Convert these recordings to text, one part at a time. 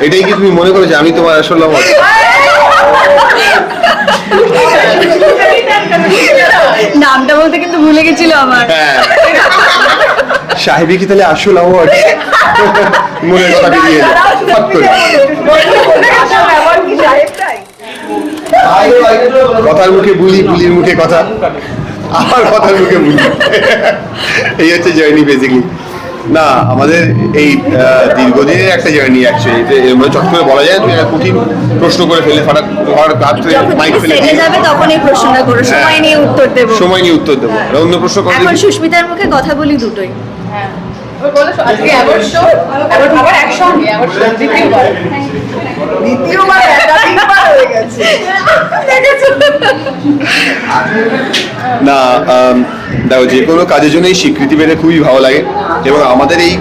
এটাই কি তুমি মনে করো যে আমি তোমার আসল আমার নামটা বলতে কিন্তু ভুলে গেছিল আমার। হ্যাঁ। সাহেবী কি তাহলে আসল অ্যাওয়ার্ড মনের কথা বেরিয়ে কথার মুখে বুলি বুলির মুখে কথা। আমার কথার মুখে বুলি। এই হচ্ছে জার্নি বেসিকলি না আমাদের এই দীর্ঘদিনের একটা জার্নি অ্যাকচুয়ালি এর মধ্যে চট করে বলা যায় তুমি একটা কঠিন প্রশ্ন করে ফেলে হঠাৎ হাত থেকে মাইক ফেলে সেটে যাবে তখন এই প্রশ্নটা করো। সময় নিয়ে উত্তর দেবো। সময় নিয়ে উত্তর দেবো। আর অন্য প্রশ্ন করলে এখন সুস্মিতার মুখে কথা বলি দুটোই। দ্বিতীয়বার। একাধিকবার হয়ে গেছে। না দেখো, যে কোনো কাজের জন্যই স্বীকৃতি পেলে খুবই ভালো লাগে। এবং আমাদের এই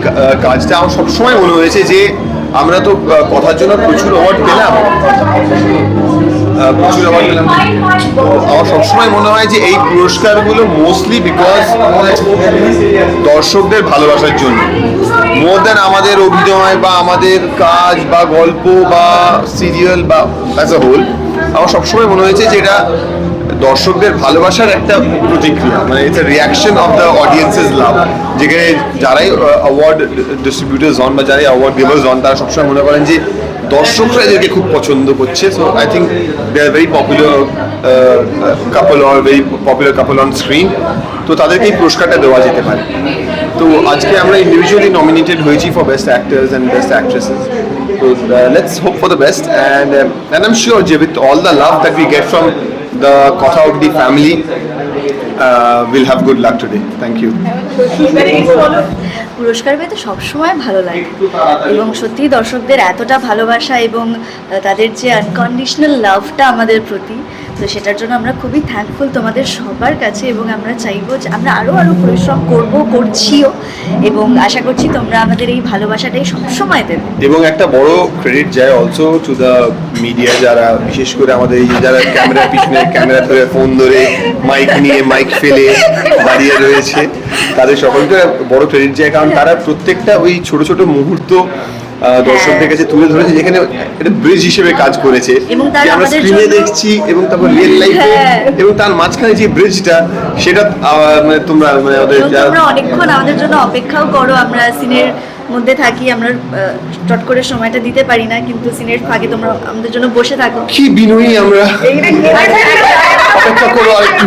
কাজটা আমার সবসময় মনে হয়েছে যে আমরা তো কথার জন্য প্রচুর অ্যাওয়ার্ড পেলাম। প্রচুর অ্যাওয়ার্ড পেলাম। আমার সবসময় মনে হয় যে এই পুরস্কারগুলো মোস্টলি বিকজ দর্শকদের ভালোবাসার জন্য। মোর দ্যান আমাদের অভিনয় বা আমাদের কাজ বা গল্প বা সিরিয়াল বা অ্যাজ আ হোল আমার সবসময় মনে হয়েছে যে এটা দর্শকদের ভালোবাসার একটা প্রতিক্রিয়া মানে it's reaction of the audiences love যেখানে যারাই অ্যাওয়ার্ড ডিস্ট্রিবিউটার্স হন বা যারাই অ্যাওয়ার্ড গিভার্স হন তারা সবসময় মনে করেন যে দর্শকরা এদেরকে খুব পছন্দ করছে। So I think they are very popular couple or very popular couple on screen তো তাদেরকে এই পুরস্কারটা দেওয়া যেতে পারে। তো আজকে আমরা ইন্ডিভিজুয়ালি নমিনেটেড হয়েছি for best actors and best actresses তো let's let's for the best and and um, and যে sure all the love that we get from the Kotha Ogdi family, uh, we'll have good luck today. Thank you. পুরস্কার পেতে সবসময় ভালো লাগে এবং সত্যি দর্শকদের এতটা ভালোবাসা এবং তাদের যে আনকন্ডিশনাল লাভটা আমাদের প্রতি তো সেটার জন্য আমরা খুবই থ্যাঙ্কফুল তোমাদের সবার কাছে এবং আমরা চাইব যে আমরা আরও আরও পরিশ্রম করব করছিও এবং আশা করছি তোমরা আমাদের এই ভালোবাসাটাই সবসময় দেবে এবং একটা বড় ক্রেডিট যায় অলসো টু দ্য মিডিয়া যারা বিশেষ করে আমাদের এই যারা ক্যামেরা পিছনে ক্যামেরা ধরে ফোন ধরে মাইক নিয়ে মাইক ফেলে দাঁড়িয়ে রয়েছে তাদের সকলকে বড় ক্রেডিট যায় কারণ তারা প্রত্যেকটা ওই ছোট ছোট মুহূর্ত দর্শকদের কাছে তুলে ধরেছে যেখানে একটা ব্রিজ হিসেবে কাজ করেছে যে আমরা স্ক্রিনে দেখছি এবং তারপর রিয়েল লাইফে হ্যাঁ। এবং তার মাঝখানে যে ব্রিজটা সেটা মানে তোমরা মানে ওদের অনেকক্ষণ আমাদের জন্য অপেক্ষাও করো আমরা সিনের মধ্যে থাকি আমরা চট করে সময়টা দিতে পারি না কিন্তু সিনের ফাঁকে তোমরা আমাদের জন্য বসে থাকো। কি বিনয়ী আমরা। অপেক্ষা করো আর একটু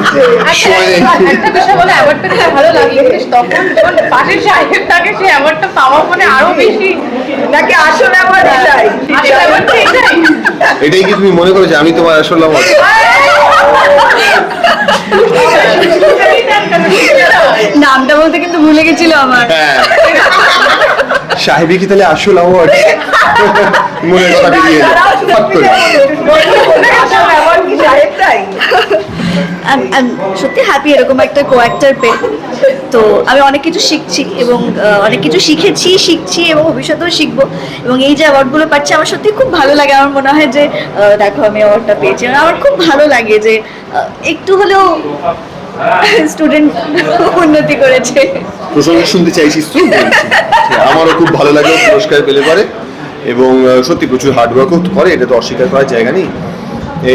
সময় নেই। একটা বিষয় বলে অ্যাওয়ার্ডটা দিতে ভালো লাগে তখন যখন পাশের সাহেব থাকে সেই অ্যাওয়ার্ডটা পাওয়া মানে আরও বেশি নাকি আসল এটাই? কি তুমি মনে করো যে আমি তোমার আসল নামটা বলতে কিন্তু ভুলে গেছিল আমার। হ্যাঁ। সাহেবী কি তাহলে আসল অ্যাওয়ার্ড মনের কথা বেরিয়ে ফট করে। সত্যি হ্যাপি এরকম একটা কো অ্যাক্টার পেয়ে। তো আমি অনেক কিছু শিখছি এবং অনেক কিছু শিখেছি শিখছি এবং ভবিষ্যতেও শিখব। এবং এই যে অ্যাওয়ার্ডগুলো পাচ্ছি আমার সত্যি খুব ভালো লাগে। আমার মনে হয় যে আহ, দেখো আমি অ্যাওয়ার্ডটা পেয়েছি। আমার খুব ভালো লাগে যে একটু হলেও স্টুডেন্ট উন্নতি করেছে। প্রসঙ্গ শুনতে চাইছিস হ্যাঁ, আমারও খুব ভালো লাগে পুরস্কার পেলে পরে। এবং সত্যি প্রচুর হার্ডওয়ার্কও করে এটা তো অস্বীকার করার জায়গা নেই।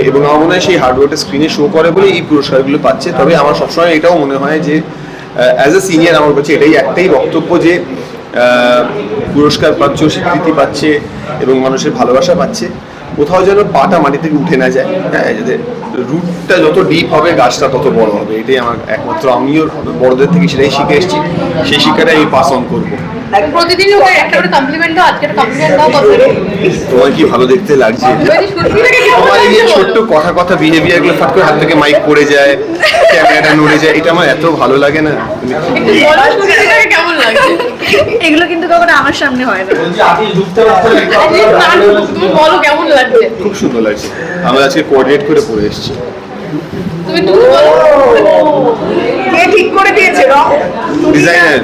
এবং আমার মনে হয় সেই হার্ডওয়ার্কটা স্ক্রিনে শো করে বলে এই পুরস্কারগুলো পাচ্ছে। তবে আমার সবসময় এটাও মনে হয় যে অ্যাজ এ সিনিয়র আমার কাছে এটাই একটাই বক্তব্য যে পুরস্কার পাচ্ছ স্বীকৃতি পাচ্ছে এবং মানুষের ভালোবাসা পাচ্ছে। কোথাও যেন পাটা মাটি থেকে উঠে না যায়। হ্যাঁ যাতে রুটটা যত ডিপ হবে গাছটা তত বড় হবে। এটাই আমার একমাত্র আমিও বড়দের থেকে সেটাই শিখে এসেছি। সেই শিক্ষাটাই আমি পাস অন করব। প্রতিদিনই একটা করে কমপ্লিমেন্ট দাও আজকে একটা কমপ্লিমেন্ট দাও তোমার কি ভালো দেখতে লাগছে? এই ছোট্ট কথা কথা বিহেভিয়ারগুলো ফাট করে হাত থেকে মাইক পড়ে যায় ক্যামেরাটা নড়ে যায় এটা আমার এত ভালো লাগে না। কেমন লাগছে। এগুলো কিন্তু কখনো আমার সামনে হয় না। তুমি বলো কেমন লাগছে? খুব সুন্দর লাগছে। আমরা আজকে কোঅর্ডিনেট করে পড়ে এসেছি। তুমি তুমি বলো। কে ঠিক করে দিয়েছে রং ডিজাইনার